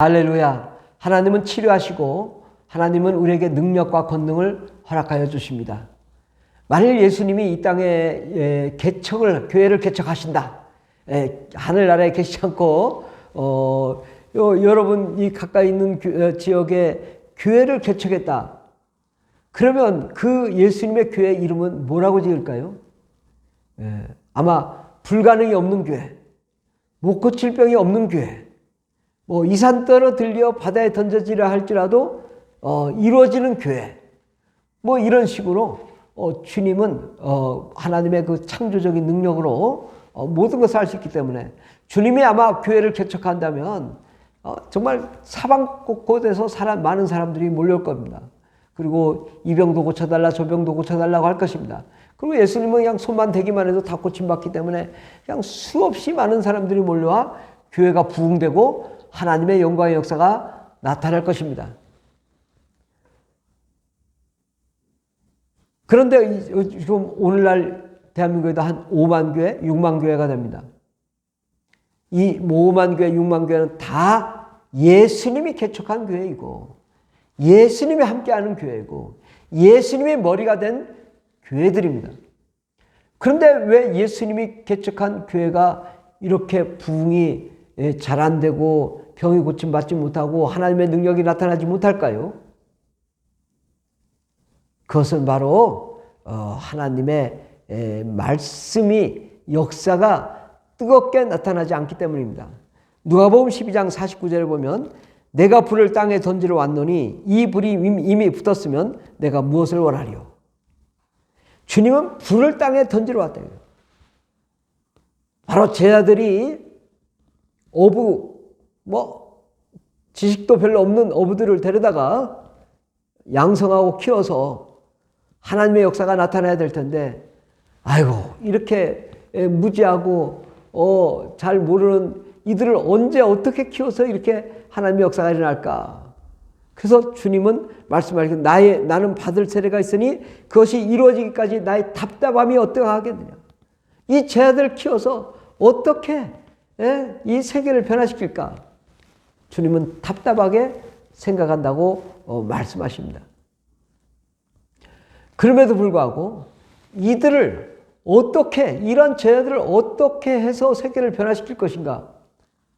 할렐루야. 하나님은 치료하시고 하나님은 우리에게 능력과 권능을 허락하여 주십니다. 만일 예수님이 이 땅에 예, 개척을 교회를 개척하신다. 예, 하늘나라에 계시지 않고 어, 요, 여러분 이 가까이 있는 교- 어, 지역에 교회를 개척했다. 그러면 그 예수님의 교회 이름은 뭐라고 지을까요? 예, 아마 불가능이 없는 교회, 못 고칠 병이 없는 교회, 뭐 이산 떨어 들려 바다에 던져지라 할지라도 어, 이루어지는 교회, 뭐 이런 식으로 어, 주님은 어, 하나님의 그 창조적인 능력으로 어, 모든 것을 할 수 있기 때문에 주님이 아마 교회를 개척한다면 어, 정말 사방 곳곳에서 사람, 많은 사람들이 몰려올 겁니다. 그리고 이 병도 고쳐달라 저 병도 고쳐달라고 할 것입니다. 그리고 예수님은 그냥 손만 대기만 해도 다 고침받기 때문에 그냥 수없이 많은 사람들이 몰려와 교회가 부흥되고 하나님의 영광의 역사가 나타날 것입니다. 그런데 이- 지금 오늘날 대한민국에도 한 5만 교회, 6만 교회가 됩니다. 이 5만 교회, 6만 교회는 다 예수님이 개척한 교회이고 예수님이 함께하는 교회고 예수님의 머리가 된 교회들입니다. 그런데 왜 예수님이 개척한 교회가 이렇게 부흥이 예, 잘안 되고 병이 고침받지 못하고 하나님의 능력이 나타나지 못할까요? 그것은 바로 어, 하나님의 에, 말씀이 역사가 뜨겁게 나타나지 않기 때문입니다. 누가복음 12장 49절을 보면 내가 불을 땅에 던지러 왔노니 이 불이 이미- 붙었으면 내가 무엇을 원하리요? 주님은 불을 땅에 던지러 왔다. 바로 제자들이 어부 뭐 지식도 별로 없는 어부들을 데려다가 양성하고 키워서 하나님의 역사가 나타나야 될 텐데 아이고 이렇게 무지하고 어, 잘 모르는 이들을 언제 어떻게 키워서 이렇게 하나님의 역사가 일어날까? 그래서 주님은 말씀하시고 나의 나는 받을 세례가 있으니 그것이 이루어지기까지 나의 답답함이 어떠하겠느냐? 이 제자들 키워서 어떻게 예? 이 세계를 변화시킬까? 주님은 답답하게 생각한다고 어, 말씀하십니다. 그럼에도 불구하고 이들을 어떻게 이런 제자들을 어떻게 해서 세계를 변화시킬 것인가?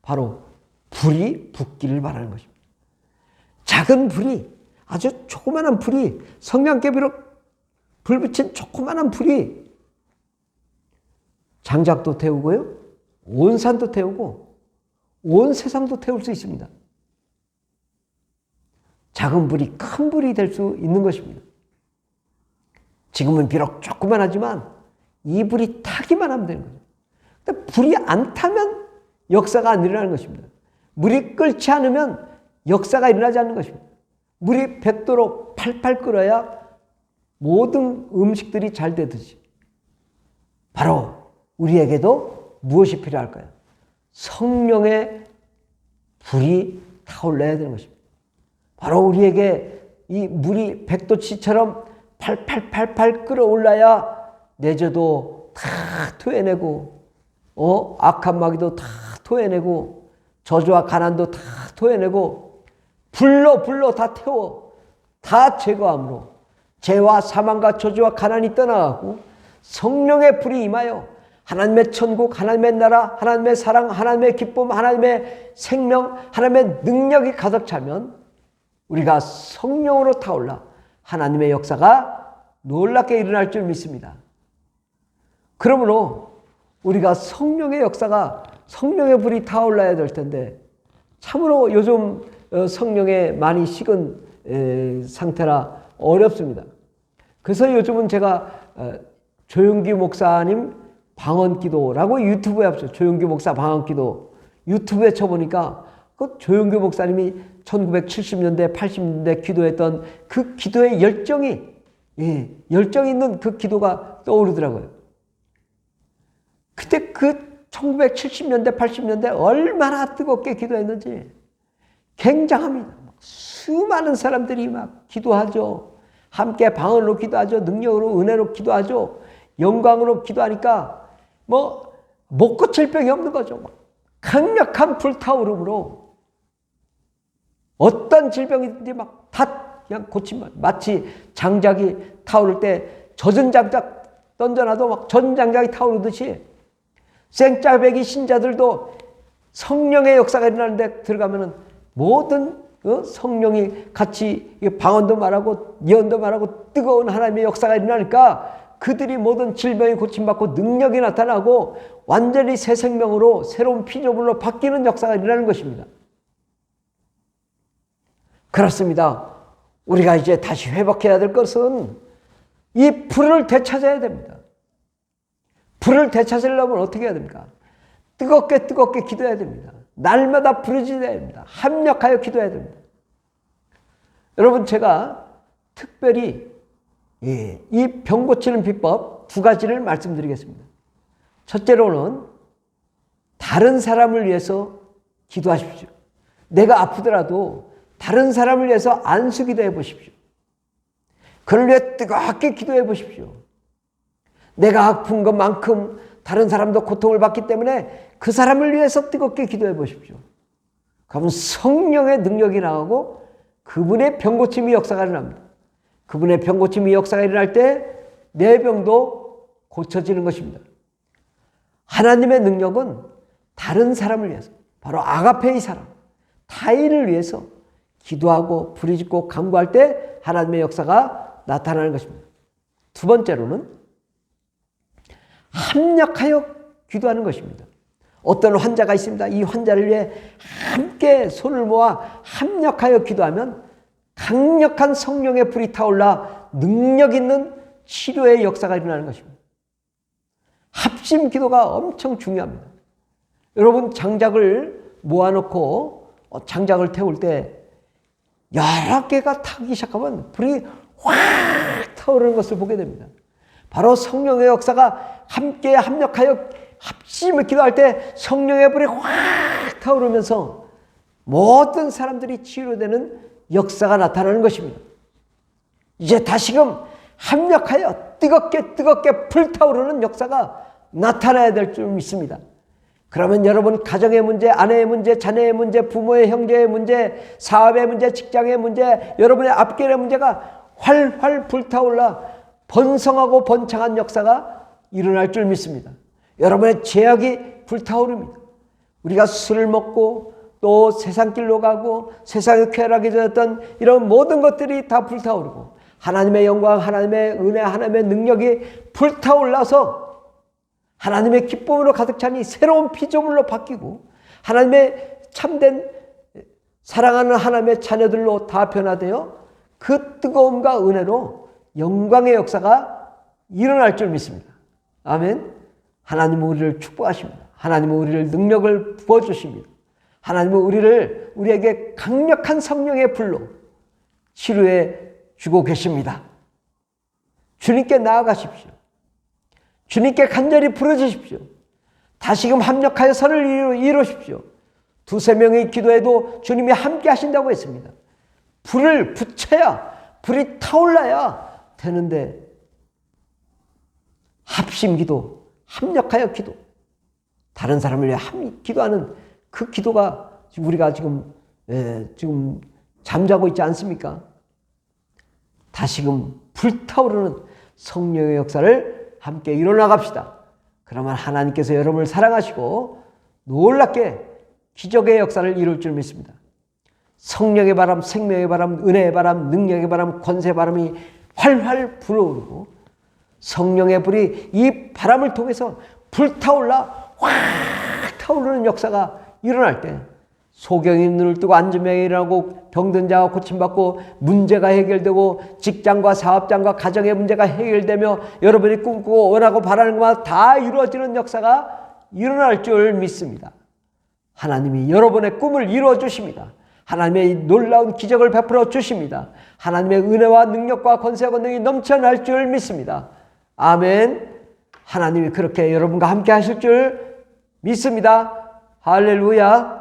바로 불이 붙기를 바라는 것입니다. 작은 불이 아주 조그마한 불이 성냥개비로 불 붙인 조그마한 불이 장작도 태우고요. 온 산도 태우고 온 세상도 태울 수 있습니다. 작은 불이 큰 불이 될 수 있는 것입니다. 지금은 비록 조그만 하지만 이 불이 타기만 하면 되는 거죠. 근데 불이 안 타면 역사가 안 일어나는 것입니다. 물이 끓지 않으면 역사가 일어나지 않는 것입니다. 물이 100도로 팔팔 끓어야 모든 음식들이 잘 되듯이 바로 우리에게도 무엇이 필요할까요? 성령의 불이 타올라야 되는 것입니다. 바로 우리에게 이 물이 백도치처럼 팔팔팔팔 끓어올라야 내저도 다 토해내고 어 악한 마귀도 다 토해내고 저주와 가난도 다 토해내고 불로 불로 다 태워 다 제거함으로 죄와 사망과 저주와 가난이 떠나가고 성령의 불이 임하여 하나님의 천국, 하나님의 나라, 하나님의 사랑, 하나님의 기쁨, 하나님의 생명, 하나님의 능력이 가득 차면 우리가 성령으로 타올라 하나님의 역사가 놀랍게 일어날 줄 믿습니다. 그러므로 우리가 성령의 역사가 성령의 불이 타올라야 될 텐데 참으로 요즘 어, 성령에 많이 식은 에, 상태라 어렵습니다. 그래서 요즘은 제가 어, 조용기 목사님 방언기도라고 유튜브에 합쳐 조용기 목사 방언기도 유튜브에 쳐보니까 그 조용기 목사님이 1970년대 80년대 기도했던 그 기도의 열정이 예, 열정 있는 그 기도가 떠오르더라고요. 그때 그 1970년대 80년대 얼마나 뜨겁게 기도했는지 굉장합니다. 수많은 사람들이 막 기도하죠. 함께 방언으로 기도하죠. 능력으로 은혜로 기도하죠. 영광으로 기도하니까 뭐 못 고칠 병이 없는 거죠. 막 강력한 불타오름으로 어떤 질병이든지 막 다 그냥 고치면 마치 장작이 타오를 때 젖은 장작 던져놔도 막 젖은 장작이 타오르듯이 생짜배기 신자들도 성령의 역사가 일어나는데 들어가면은 모든 어? 성령이 같이 방언도 말하고 예언도 말하고 뜨거운 하나님의 역사가 일어나니까 그들이 모든 질병이 고침받고 능력이 나타나고 완전히 새 생명으로 새로운 피조물로 바뀌는 역사가 일어나는 것입니다. 그렇습니다. 우리가 이제 다시 회복해야 될 것은 이 불을 되찾아야 됩니다. 불을 되찾으려면 어떻게 해야 됩니까? 뜨겁게 뜨겁게 기도해야 됩니다. 날마다 부르짖어야 됩니다. 합력하여 기도해야 됩니다. 여러분 제가 특별히 예, 이 병 고치는 비법 두 가지를 말씀드리겠습니다. 첫째로는 다른 사람을 위해서 기도하십시오. 내가 아프더라도 다른 사람을 위해서 안수 기도해 보십시오. 그를 위해 뜨겁게 기도해 보십시오. 내가 아픈 것만큼 다른 사람도 고통을 받기 때문에 그 사람을 위해서 뜨겁게 기도해 보십시오. 그러면 성령의 능력이 나가고 그분의 병고침이 역사가 일어납니다. 그분의 병 고침이 역사가 일어날 때 내 병도 고쳐지는 것입니다. 하나님의 능력은 다른 사람을 위해서 바로 아가페의 사람 타인을 위해서 기도하고 부르짖고 간구할 때 하나님의 역사가 나타나는 것입니다. 두 번째로는 합력하여 기도하는 것입니다. 어떤 환자가 있습니다. 이 환자를 위해 함께 손을 모아 합력하여 기도하면 강력한 성령의 불이 타올라 능력 있는 치료의 역사가 일어나는 것입니다. 합심 기도가 엄청 중요합니다. 여러분 장작을 모아놓고 어, 장작을 태울 때 여러 개가 타기 시작하면 불이 확 타오르는 것을 보게 됩니다. 바로 성령의 역사가 함께 합력하여 합심을 기도할 때 성령의 불이 확 타오르면서 모든 사람들이 치유되는 역사가 나타나는 것입니다. 이제 다시금 합력하여 뜨겁게 뜨겁게 불타오르는 역사가 나타나야 될 줄 믿습니다. 그러면 여러분 가정의 문제, 아내의 문제, 자녀의 문제, 부모의 형제의 문제, 사업의 문제, 직장의 문제, 여러분의 앞길의 문제가 활활 불타올라 번성하고 번창한 역사가 일어날 줄 믿습니다. 여러분의 죄악이 불타오릅니다. 우리가 술을 먹고 또 세상 길로 가고 세상에 쾌락이 되었던 이런 모든 것들이 다 불타오르고 하나님의 영광, 하나님의 은혜, 하나님의 능력이 불타올라서 하나님의 기쁨으로 가득 차니 새로운 피조물로 바뀌고 하나님의 참된 사랑하는 하나님의 자녀들로 다 변화되어 그 뜨거움과 은혜로 영광의 역사가 일어날 줄 믿습니다. 아멘. 하나님은 우리를 축복하십니다. 하나님은 우리를 능력을 부어주십니다. 하나님은 우리를 우리에게 강력한 성령의 불로 치료해 주고 계십니다. 주님께 나아가십시오. 주님께 간절히 부르짖십시오. 다시금 합력하여 선을 이루, 이루십시오. 두세 명의 기도에도 주님이 함께 하신다고 했습니다. 불을 붙여야 불이 타올라야 되는데 합심 기도, 합력하여 기도, 다른 사람을 위해 함 기도하는 그 기도가 우리가 지금 예, 지금 잠자고 있지 않습니까? 다시금 불타오르는 성령의 역사를 함께 일어나 갑시다. 그러면 하나님께서 여러분을 사랑하시고 놀랍게 기적의 역사를 이룰 줄 믿습니다. 성령의 바람, 생명의 바람, 은혜의 바람, 능력의 바람, 권세 바람이 활활 불어오르고 성령의 불이 이 바람을 통해서 불타올라 확 타오르는 역사가 일어날 때 소경이 눈을 뜨고 명이 일어나고 병든 자가 고침받고 문제가 해결되고 직장과 사업장과 가정의 문제가 해결되며 여러분이 꿈꾸고 원하고 바라는 것만 다 이루어지는 역사가 일어날 줄 믿습니다. 하나님이 여러분의 꿈을 이루어 주십니다. 하나님의 놀라운 기적을 베풀어 주십니다. 하나님의 은혜와 능력과 권세와 권능이 넘쳐날 줄 믿습니다. 아멘. 하나님이 그렇게 여러분과 함께 하실 줄 믿습니다. 할렐루야.